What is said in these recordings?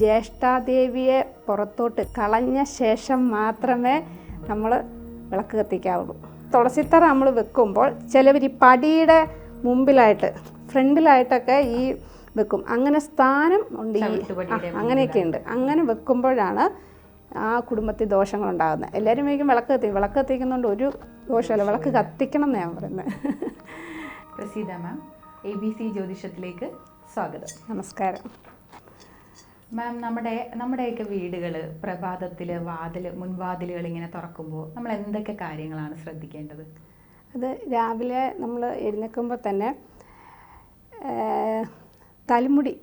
ജ്യേഷ്ഠാദേവിയെ പുറത്തോട്ട് കളഞ്ഞ ശേഷം മാത്രമേ നമ്മൾ വിളക്ക് കത്തിക്കാവുള്ളൂ. തുളസിത്തറ നമ്മൾ വെക്കുമ്പോൾ ചിലവർ ഈ പടിയുടെ മുമ്പിലായിട്ട് ഫ്രണ്ടിലായിട്ടൊക്കെ ഈ വെക്കും. അങ്ങനെ സ്ഥാനം ഉണ്ട് ഈ അങ്ങനെയൊക്കെ ഉണ്ട്. അങ്ങനെ വെക്കുമ്പോഴാണ് ആ കുടുംബത്തിൽ ദോഷങ്ങളുണ്ടാകുന്നത് എല്ലാവരും വേഗം വിളക്ക് കത്തി വിളക്ക് കത്തിക്കുന്നതുകൊണ്ട് ഒരു ദോഷമല്ല. വിളക്ക് കത്തിക്കണം എന്ന് ഞാൻ പറയുന്നത് Praseetha ma'am A B C ജ്യോതിഷത്തിലേക്ക് സ്വാഗതം. നമസ്കാരം. മാം നമ്മുടെ നമ്മുടെയൊക്കെ വീടുകൾ പ്രഭാതത്തിൽ വാതിൽ മുൻവാതിലുകൾ ഇങ്ങനെ തുറക്കുമ്പോൾ നമ്മൾ എന്തൊക്കെ കാര്യങ്ങളാണ് ശ്രദ്ധിക്കേണ്ടത്? അത് രാവിലെ നമ്മൾ എഴുന്നേൽക്കുമ്പോൾ തന്നെ തലമുടി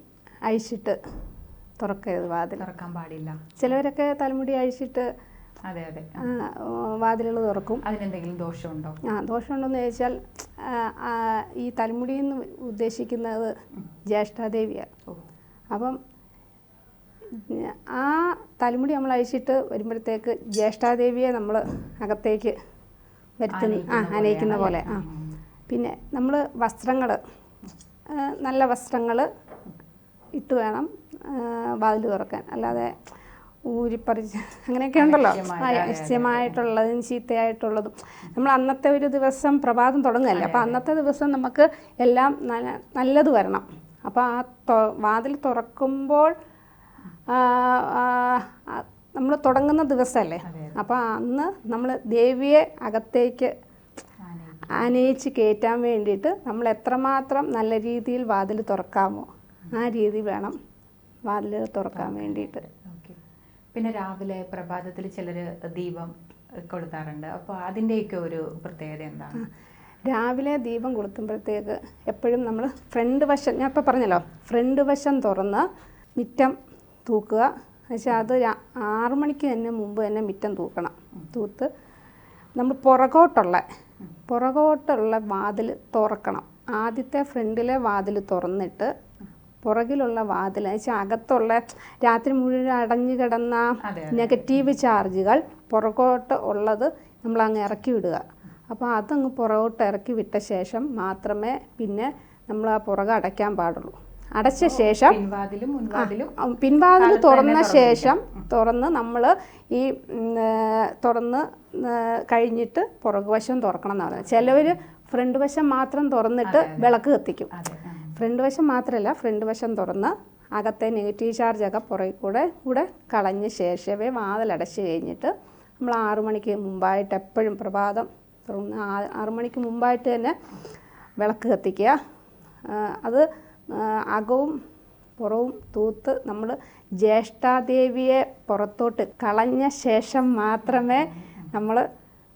അഴിച്ചിട്ട് തുറക്കരുത് വാതിൽ തുറക്കാൻ പാടില്ല. ചിലവരൊക്കെ തലമുടി അഴിച്ചിട്ട് അതെ അതെ. വാതിലുകൾ തുറക്കും. അതിനെന്തെങ്കിലും ദോഷമുണ്ടോ? ആ ദോഷമുണ്ടോയെന്ന് ചോദിച്ചാൽ ഈ തലമുടി എന്ന് ഉദ്ദേശിക്കുന്നത് ജ്യേഷ്ഠാദേവിയാണ്. അപ്പം ആ തലമുടി നമ്മൾ അഴിച്ചിട്ട് വരുമ്പോഴത്തേക്ക് ജ്യേഷ്ഠാദേവിയെ നമ്മൾ അകത്തേക്ക് വരുത്തുന്ന ആ അനയിക്കുന്ന പോലെ ആ. പിന്നെ നമ്മൾ വസ്ത്രങ്ങൾ നല്ല വസ്ത്രങ്ങൾ ഇട്ട് വേണം വാതിൽ തുറക്കാൻ. അല്ലാതെ ഊരിപ്പറിച്ച് അങ്ങനെയൊക്കെ ഉണ്ടല്ലോ. നിശ്ചയമായിട്ടുള്ളതും ചീത്തയായിട്ടുള്ളതും. നമ്മൾ അന്നത്തെ ഒരു ദിവസം പ്രഭാതം തുടങ്ങുകയല്ലേ? അപ്പോൾ അന്നത്തെ ദിവസം നമുക്ക് എല്ലാം നല്ല- നല്ലത് വരണം. അപ്പോൾ ആ തൊ- വാതിൽ തുറക്കുമ്പോൾ നമ്മൾ തുടങ്ങുന്ന ദിവസമല്ലേ അപ്പോൾ അന്ന് നമ്മൾ ദേവിയെ അകത്തേക്ക് ആനയിച്ച് കയറ്റാൻ വേണ്ടിയിട്ട് നമ്മൾ എത്രമാത്രം നല്ല രീതിയിൽ വാതിൽ തുറക്കാമോ ആ രീതി വേണം വാതിൽ തുറക്കാൻ വേണ്ടിയിട്ട്. പിന്നെ രാവിലെ പ്രഭാതത്തിൽ ചിലർ ദീപം കൊളുത്താറുണ്ട്. അപ്പോൾ അതിന്റെയൊക്കെ ഒരു പ്രത്യേകത എന്താണ്? രാവിലെ ദീപം കൊളുത്തുമ്പോഴത്തേക്ക് എപ്പോഴും നമ്മൾ ഫ്രണ്ട് വശം ഞാൻ ഇപ്പോൾ പറഞ്ഞല്ലോ ഫ്രണ്ട് വശം തുറന്ന് മിറ്റം തൂക്കുക. എന്നുവെച്ചാൽ അത് ആറു ആറ് മണിക്ക് തന്നെ മുമ്പ് തന്നെ മുറ്റം തൂക്കണം. തൂത്ത് നമ്മൾ പുറകോട്ടുള്ള പുറകോട്ടുള്ള വാതിൽ തുറക്കണം. ആദ്യത്തെ ഫ്രണ്ടിലെ വാതിൽ തുറന്നിട്ട് പുറകിലുള്ള വാതിൽ വെച്ചാൽ അകത്തുള്ള രാത്രി മുഴുവൻ അടഞ്ഞു കിടന്ന നെഗറ്റീവ് ചാർജുകൾ പുറകോട്ട് ഉള്ളത് നമ്മൾ അങ്ങ് ഇറക്കി വിടുക. അപ്പോൾ അതങ്ങ് പുറകോട്ട് ഇറക്കി വിട്ട ശേഷം മാത്രമേ പിന്നെ നമ്മൾ ആ പുറകെ അടയ്ക്കാൻ പാടുള്ളൂ. അടച്ച ശേഷം പിൻവാതിൽ തുറന്ന ശേഷം തുറന്ന് നമ്മൾ ഈ തുറന്ന് കഴിഞ്ഞിട്ട് പുറകുവശം തുറക്കണം എന്നാണ് പറയുന്നത്. ചിലവർ ഫ്രണ്ട് വശം മാത്രം തുറന്നിട്ട് വിളക്ക് കത്തിക്കും. ഫ്രണ്ട് വശം മാത്രമല്ല ഫ്രണ്ട് വശം തുറന്ന് അകത്തെ നെഗറ്റീവ് ചാർജൊക്കെ പുറകിൽ കൂടെ കൂടെ കളഞ്ഞ ശേഷമേ വാതിലടച്ച് കഴിഞ്ഞിട്ട് നമ്മൾ ആറു മണിക്ക് മുമ്പായിട്ട് എപ്പോഴും പ്രഭാതം ആറു മണിക്ക് മുമ്പായിട്ട് തന്നെ വിളക്ക് കത്തിക്കുക. അത് അകവും പുറവും തൂത്ത് നമ്മൾ ജ്യേഷ്ഠാദേവിയെ പുറത്തോട്ട് കളഞ്ഞ ശേഷം മാത്രമേ നമ്മൾ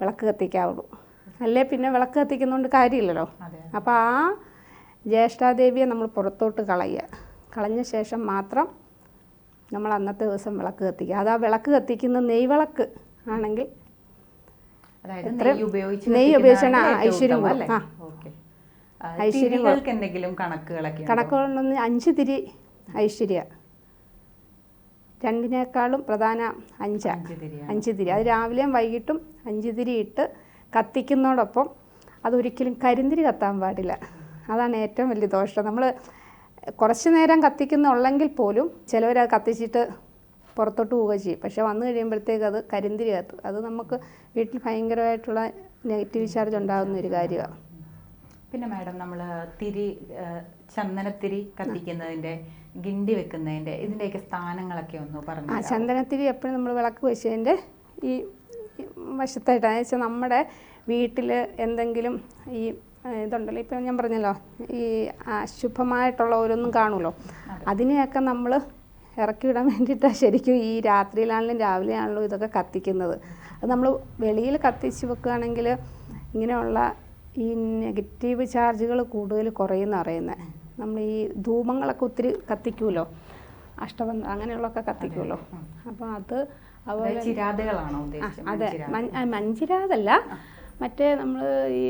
വിളക്ക് കത്തിക്കാവുള്ളൂ. അല്ലേ? പിന്നെ വിളക്ക് കത്തിക്കുന്നതുകൊണ്ട് കാര്യമില്ലല്ലോ. അപ്പോൾ ആ ജ്യേഷ്ഠാദേവിയെ നമ്മൾ പുറത്തോട്ട് കളയുക കളഞ്ഞ ശേഷം മാത്രം നമ്മൾ അന്നത്തെ ദിവസം വിളക്ക് കത്തിക്കുക. അത് ആ വിളക്ക് കത്തിക്കുന്ന നെയ്വിളക്ക് ആണെങ്കിൽ അതായത് നെയ്യ് ഉപയോഗിച്ച് നെയ്യ് ഉപയോഗിച്ചാണ് ഐശ്വര്യം. ആ, ഐശ്വര്യം തിരികൾക്ക് എന്തെങ്കിലും കണക്കുകളൊക്കെ? കണക്കുകളൊന്ന് അഞ്ച് തിരി ഐശ്വര്യ. രണ്ടിനേക്കാളും പ്രധാന അഞ്ചാണ് അഞ്ച്. അഞ്ച് തിരി. അത് രാവിലെയും വൈകിട്ടും അഞ്ച് തിരി ഇട്ട് കത്തിക്കുന്നതോടൊപ്പം അതൊരിക്കലും കരിന്തിരി കത്താൻ പാടില്ല. അതാണ് ഏറ്റവും വലിയ ദോഷം. നമ്മൾ കുറച്ച് നേരം കത്തിക്കുന്നുള്ളെങ്കിൽ പോലും ചിലവരത് കത്തിച്ചിട്ട് പുറത്തോട്ട് പോവുക ചെയ്യും. പക്ഷെ വന്നു കഴിയുമ്പോഴത്തേക്ക് അത് കരിന്തിരി കത്തും. അത് നമുക്ക് വീട്ടിൽ ഭയങ്കരമായിട്ടുള്ള നെഗറ്റീവ് ചാർജ് ഉണ്ടാകുന്ന ഒരു കാര്യമാണ് പിന്നെ മാഡം നമ്മൾ തിരി ചന്ദനത്തിരി കത്തിക്കുന്നതിന്റെ ഗിണ്ടി വെക്കുന്നതിന്റെ ഇതിന്റെയൊക്കെ സ്ഥാനങ്ങളൊക്കെ ഒന്ന് പറഞ്ഞു ആ ചന്ദനത്തിരി എപ്പോഴും നമ്മൾ വിളക്ക് വെച്ചതിന്റെ ഈ വശത്തായിട്ടാണ്. വെച്ചാൽ നമ്മുടെ വീട്ടിൽ എന്തെങ്കിലും ഈ ഇതുണ്ടല്ലോ. ഇപ്പം ഞാൻ പറഞ്ഞല്ലോ ഈ അശുഭമായിട്ടുള്ള ഓരോന്നും കാണുമല്ലോ. അതിനെയൊക്കെ നമ്മൾ ഇറക്കി വിടാൻ വേണ്ടിയിട്ടാണ് ശരിക്കും ഈ രാത്രിയിലാണെങ്കിലും രാവിലെയാണെങ്കിലും ഇതൊക്കെ കത്തിക്കുന്നത്. അത് നമ്മൾ വെളിയിൽ കത്തിച്ച് വെക്കുകയാണെങ്കിൽ ഇങ്ങനെയുള്ള ഈ നെഗറ്റീവ് ചാർജുകൾ കൂടുതൽ കുറയുന്ന അറിയുന്നത് നമ്മൾ ഈ ധൂമങ്ങളൊക്കെ ഒത്തിരി കത്തിക്കുമല്ലോ അഷ്ടബന്ധം അങ്ങനെയുള്ളതൊക്കെ കത്തിക്കുമല്ലോ അപ്പോൾ അത് അതുപോലെ ചിരാതുകളാണോ ഉദ്ദേശിച്ചത്? അതെ. മഞ്ചിരാതല്ല മറ്റേ നമ്മൾ ഈ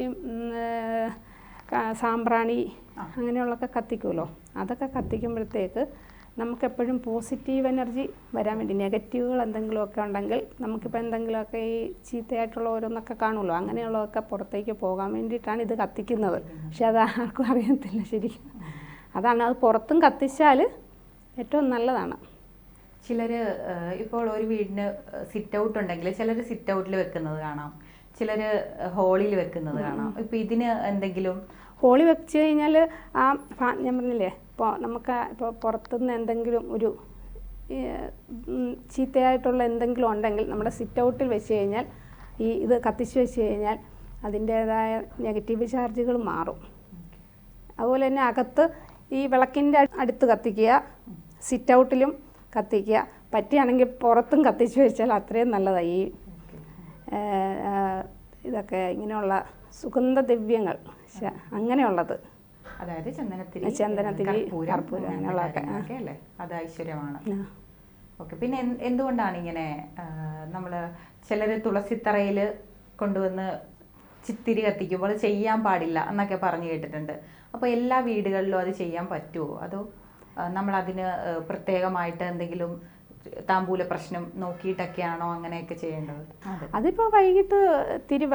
സാമ്പ്രാണി അങ്ങനെയുള്ളതൊക്കെ കത്തിക്കുമല്ലോ അതൊക്കെ കത്തിക്കുമ്പോഴത്തേക്ക് നമുക്കെപ്പോഴും പോസിറ്റീവ് എനർജി വരാൻ വേണ്ടി നെഗറ്റീവുകൾ എന്തെങ്കിലുമൊക്കെ ഉണ്ടെങ്കിൽ നമുക്കിപ്പോൾ എന്തെങ്കിലുമൊക്കെ ഈ ചീത്തയായിട്ടുള്ള ഓരോന്നൊക്കെ കാണുമല്ലോ. അങ്ങനെയുള്ളതൊക്കെ പുറത്തേക്ക് പോകാൻ വേണ്ടിയിട്ടാണ് ഇത് കത്തിക്കുന്നത്. പക്ഷെ അത് ആർക്കും അറിയത്തില്ല ശരിക്കും. അതാണ് അത് പുറത്തും കത്തിച്ചാൽ ഏറ്റവും നല്ലതാണ്. ചിലർ ഇപ്പോൾ ഒരു വീടിന് സിറ്റ് ഔട്ട് ഉണ്ടെങ്കിൽ ചിലർ സിറ്റ് ഔട്ടിൽ വെക്കുന്നത് കാണാം. ചിലർ ഹോളിൽ വെക്കുന്നത് കാണാം. ഇപ്പൊ ഇതിന് എന്തെങ്കിലും ഹോളി വെച്ച് കഴിഞ്ഞാൽ ആ ഫാ- ഞാൻ പറഞ്ഞില്ലേ ഇപ്പോൾ നമുക്ക് ഇപ്പോൾ പുറത്തുനിന്ന് എന്തെങ്കിലും ഒരു ചീത്തയായിട്ടുള്ള എന്തെങ്കിലും ഉണ്ടെങ്കിൽ നമ്മുടെ സിറ്റ് ഔട്ടിൽ വെച്ച് കഴിഞ്ഞാൽ ഈ ഇത് കത്തിച്ച് വെച്ച് കഴിഞ്ഞാൽ അതിന്റേതായ നെഗറ്റീവ് ചാർജുകൾ മാറും. അതുപോലെ തന്നെ അകത്ത് ഈ വിളക്കിന്റെ അടുത്ത് കത്തിക്കുക സിറ്റ് ഔട്ടിലും കത്തിക്കുക പറ്റുകയാണെങ്കിൽ പുറത്തും കത്തിച്ച് വെച്ചാൽ അത്രയും നല്ലതായി ഈ ഇതൊക്കെ ഇങ്ങനെയുള്ള സുഗന്ധദ്രവ്യങ്ങൾ അങ്ങനെയുള്ളത്. അതായത് ചന്ദനത്തിരി ചന്ദനത്തിരി, കർപ്പൂരം, അങ്ങനെയുള്ളതൊക്കെ, അല്ലേ? അത് ഐശ്വര്യമാണ്. ഓക്കെ. പിന്നെ എന്തുകൊണ്ടാണ് ഇങ്ങനെ നമ്മൾ ചിലർ തുളസിത്തറയിൽ കൊണ്ടുവന്ന് ചിത്തിരി കത്തിക്കുമ്പോൾ ചെയ്യാൻ പാടില്ല എന്നൊക്കെ പറഞ്ഞു കേട്ടിട്ടുണ്ട്. അപ്പോൾ എല്ലാ വീടുകളിലും അത് ചെയ്യാൻ പറ്റുമോ? അതോ നമ്മൾ അതിന് പ്രത്യേകമായിട്ട് എന്തെങ്കിലും താമ്പൂല പ്രശ്നം നോക്കിയിട്ടൊക്കെയാണോ അങ്ങനെയൊക്കെ ചെയ്യേണ്ടത്? അതിപ്പോ അതിപ്പോൾ വൈകിട്ട് തിരി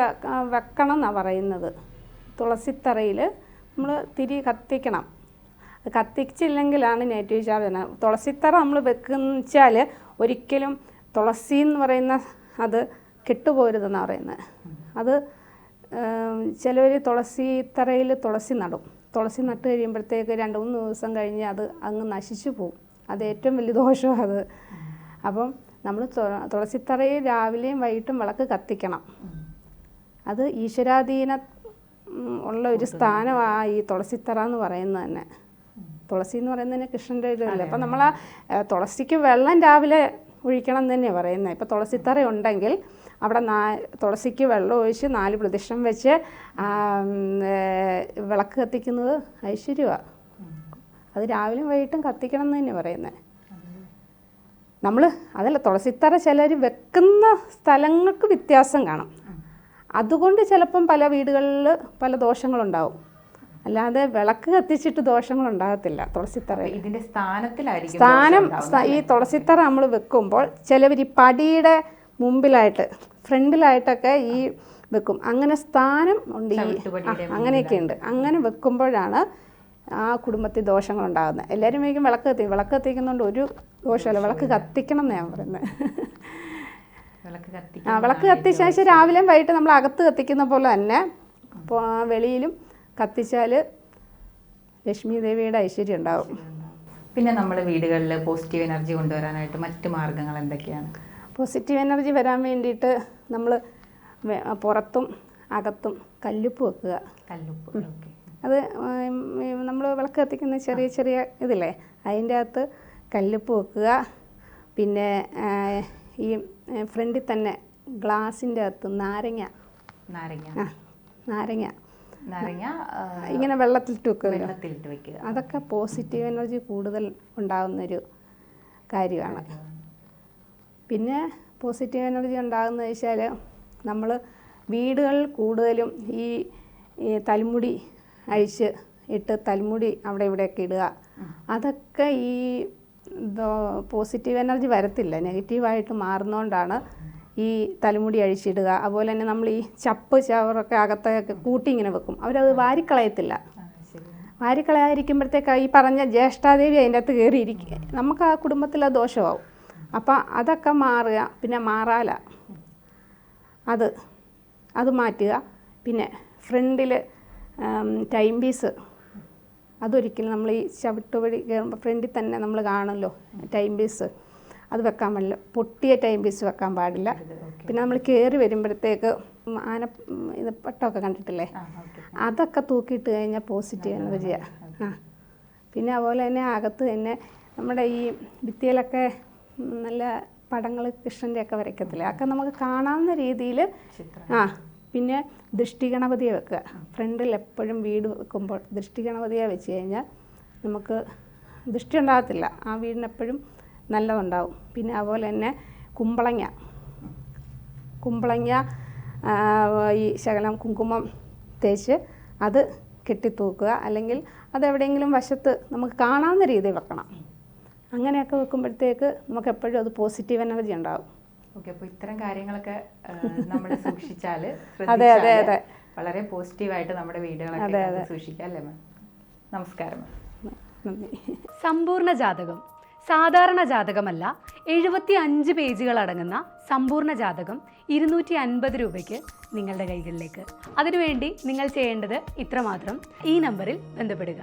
വെക്കണം എന്നാണ് പറയുന്നത്. തുളസിത്തറയിൽ നമ്മൾ തിരി കത്തിക്കണം. കത്തിച്ചില്ലെങ്കിലാണ് നെഗറ്റീവ് ചാർജ് വരുന്നത് തുളസിത്തറ നമ്മൾ വെക്കുന്ന വെച്ചാൽ ഒരിക്കലും തുളസി എന്ന് പറയുന്ന അത് കെട്ടുപോരുതെന്നാണ് പറയുന്നത് അത് ചിലവർ തുളസിത്തറയിൽ തുളസി നടും. തുളസി നട്ട് കഴിയുമ്പോഴത്തേക്ക് രണ്ട് മൂന്ന് ദിവസം കഴിഞ്ഞ് അത് അങ്ങ് നശിച്ചു പോകും അത് ഏറ്റവും വലിയ ദോഷമാണ് അത്. അപ്പം നമ്മൾ തുളസിത്തറയിൽ രാവിലെയും വൈകിട്ടും വിളക്ക് കത്തിക്കണം. അത് ഈശ്വരാധീന ഉള്ള ഒരു സ്ഥാനമാണ് ഈ തുളസിത്തറ എന്ന് പറയുന്നത് തന്നെ. തുളസി എന്ന് പറയുന്നത് തന്നെ കൃഷ്ണന്റെ ഇതല്ലേ അപ്പം നമ്മൾ ആ തുളസിക്ക് വെള്ളം രാവിലെ ഒഴിക്കണം എന്ന് തന്നെയാണ് പറയുന്നത്. ഇപ്പം തുളസിത്തറ ഉണ്ടെങ്കിൽ അവിടെ നാ തുളസിക്ക് വെള്ളം ഒഴിച്ച് നാല് പ്രദക്ഷിണം വെച്ച് വിളക്ക് കത്തിക്കുന്നത് ഐശ്വര്യമാണ് അത് രാവിലെയും വൈകിട്ടും കത്തിക്കണം എന്ന് തന്നെ പറയുന്നത്. നമ്മൾ അതല്ല തുളസിത്തറ ചിലർ വെക്കുന്ന സ്ഥലങ്ങൾക്ക് വ്യത്യാസം കാണും. അതുകൊണ്ട് ചിലപ്പം പല വീടുകളിൽ പല ദോഷങ്ങളുണ്ടാവും. അല്ലാതെ വിളക്ക് കത്തിച്ചിട്ട് ദോഷങ്ങൾ ഉണ്ടാകത്തില്ല തുളസിത്തറ ഇതിന്റെ സ്ഥാനത്തിലായിരിക്കും സ്ഥാനം ഈ തുളസിത്തറ നമ്മൾ വെക്കുമ്പോൾ ചിലവർ ഈ പടിയുടെ മുമ്പിലായിട്ട് ഫ്രണ്ടിലായിട്ടൊക്കെ ഈ വെക്കും. അങ്ങനെ സ്ഥാനം ഉണ്ട് ഈ അങ്ങനെയൊക്കെ ഉണ്ട്. അങ്ങനെ വെക്കുമ്പോഴാണ് ആ കുടുംബത്തിൽ ദോഷങ്ങൾ ഉണ്ടാകുന്നത് എല്ലാവരും വേഗം വിളക്ക് കത്തി വിളക്ക് കത്തിക്കുന്നതുകൊണ്ട് ഒരു ദോഷമല്ല വിളക്ക് കത്തിക്കണം എന്ന് ഞാൻ പറയുന്നത് ആ വിളക്ക് കത്തിച്ച ശേഷം രാവിലെയും വൈകിട്ട് നമ്മൾ അകത്ത് കത്തിക്കുന്ന പോലെ തന്നെ അപ്പോൾ ആ വെളിയിലും കത്തിച്ചാൽ ലക്ഷ്മി ദേവിയുടെ ഐശ്വര്യം ഉണ്ടാവും. പിന്നെ നമ്മുടെ വീടുകളിൽ പോസിറ്റീവ് എനർജി കൊണ്ടുവരാനായിട്ട് മറ്റു മാർഗങ്ങൾ എന്തൊക്കെയാണ്? പോസിറ്റീവ് എനർജി വരാൻ വേണ്ടിയിട്ട് നമ്മൾ പുറത്തും അകത്തും കല്ലുപ്പ് വെക്കുക. കല്ലുപ്പ് അത് നമ്മൾ വിളക്ക് കത്തിക്കുന്ന ചെറിയ ചെറിയ ഇതില്ലേ? അതിന്റെ അകത്ത് കല്ലുപ്പ് വെക്കുക. പിന്നെ ഈ ഫ്രണ്ടിൽ തന്നെ ഗ്ലാസിന്റെ അകത്ത് നാരങ്ങ. നാരങ്ങ. ആ നാരങ്ങ. നാരങ്ങ ഇങ്ങനെ വെള്ളത്തിലിട്ട് വെക്കുക വെള്ളത്തിലിട്ട് വെക്കുക. അതൊക്കെ പോസിറ്റീവ് എനർജി കൂടുതൽ ഉണ്ടാകുന്നൊരു കാര്യമാണ്. പിന്നെ പോസിറ്റീവ് എനർജി ഉണ്ടാകുന്നത് വെച്ചാൽ നമ്മൾ വീടുകളിൽ കൂടുതലും ഈ തൽമുടി അഴിച്ച് ഇട്ട് തൽമുടി അവിടെ ഇവിടെയൊക്കെ ഇടുക. അതൊക്കെ ഈ പോസിറ്റീവ് എനർജി വരത്തില്ല. നെഗറ്റീവായിട്ട് മാറുന്നതുകൊണ്ടാണ് ഈ തലമുടി അഴിച്ചിടുക. അതുപോലെ തന്നെ നമ്മൾ ഈ ചപ്പ് ചവറൊക്കെ അകത്തൊക്കെ കൂട്ടി ഇങ്ങനെ വെക്കും. അവരത് വാരിക്കളയത്തില്ല. വാരിക്കളയാതിരിക്കുമ്പോഴത്തേക്ക് ഈ പറഞ്ഞ ജ്യേഷ്ഠാദേവി അതിന്റെ അകത്ത് കയറിയിരിക്കുക. നമുക്ക് ആ കുടുംബത്തിൽ അത് ദോഷമാവും. അപ്പം അതൊക്കെ മാറുക. പിന്നെ മാറാല. അത് അത് മാറ്റുക. പിന്നെ ഫ്രണ്ടിൽ ടൈം പീസ് അതൊരിക്കലും നമ്മൾ ഈ ചവിട്ട് വഴി കയറുമ്പോൾ ഫ്രണ്ടിൽ തന്നെ നമ്മൾ കാണുമല്ലോ ടൈം പീസ് അത് വെക്കാൻ പാടില്ല. പൊട്ടിയ ടൈം പീസ് വെക്കാൻ പാടില്ല. പിന്നെ നമ്മൾ കയറി വരുമ്പോഴത്തേക്ക് ആന ഇത് പട്ടമൊക്കെ കണ്ടിട്ടില്ലേ? അതൊക്കെ തൂക്കിയിട്ട് കഴിഞ്ഞാൽ പോസിറ്റീവ് എനർജിയാണ് ആ. പിന്നെ അതുപോലെ തന്നെ അകത്ത് തന്നെ നമ്മുടെ ഈ ഭിത്തിയിലൊക്കെ നല്ല പടങ്ങൾ കൃഷ്ണന്റെ ഒക്കെ വരയ്ക്കത്തില്ലേ? അതൊക്കെ നമുക്ക് കാണാവുന്ന രീതിയിൽ ആ പിന്നെ ദൃഷ്ടിഗണപതിയെ വെക്കുക. ഫ്രണ്ടിൽ എപ്പോഴും വീട് വെക്കുമ്പോൾ ദൃഷ്ടിഗണപതിയെ വെച്ച് കഴിഞ്ഞാൽ നമുക്ക് ദൃഷ്ടി ഉണ്ടാകത്തില്ല. ആ വീടിനെപ്പോഴും നല്ലതുണ്ടാവും. പിന്നെ അതുപോലെ തന്നെ കുമ്പളങ്ങ. കുമ്പളങ്ങ ഈ ശകലം കുങ്കുമം തേച്ച് അത് കെട്ടിത്തൂക്കുക. അല്ലെങ്കിൽ അതെവിടെയെങ്കിലും വശത്ത് നമുക്ക് കാണാവുന്ന രീതിയിൽ വെക്കണം. അങ്ങനെയൊക്കെ വെക്കുമ്പോഴത്തേക്ക് നമുക്ക് എപ്പോഴും അത് പോസിറ്റീവ് എനർജി ഉണ്ടാവും. ഓക്കെ അപ്പോൾ ഇത്തരം കാര്യങ്ങളൊക്കെ നമ്മൾ സൂക്ഷിച്ചാൽ അതെ, അതെ, അതെ. വളരെ പോസിറ്റീവായിട്ട് നമ്മുടെ വീടുകളൊക്കെ സൂക്ഷിക്കാം അല്ലേ മാം? നമസ്കാരം നന്ദി. സമ്പൂർണ ജാതകം. സാധാരണ ജാതകമല്ല എഴുപത്തി അഞ്ച് പേജുകൾ അടങ്ങുന്ന സമ്പൂർണ ജാതകം ഇരുന്നൂറ്റി അൻപത് രൂപയ്ക്ക് നിങ്ങളുടെ കൈകളിലേക്ക്. അതിനുവേണ്ടി നിങ്ങൾ ചെയ്യേണ്ടത് ഇത്രമാത്രം. ഈ നമ്പറിൽ ബന്ധപ്പെടുക.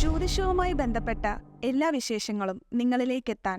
ജ്യോതിഷവുമായി ബന്ധപ്പെട്ട എല്ലാ വിശേഷങ്ങളും നിങ്ങളിലേക്കെത്താൻ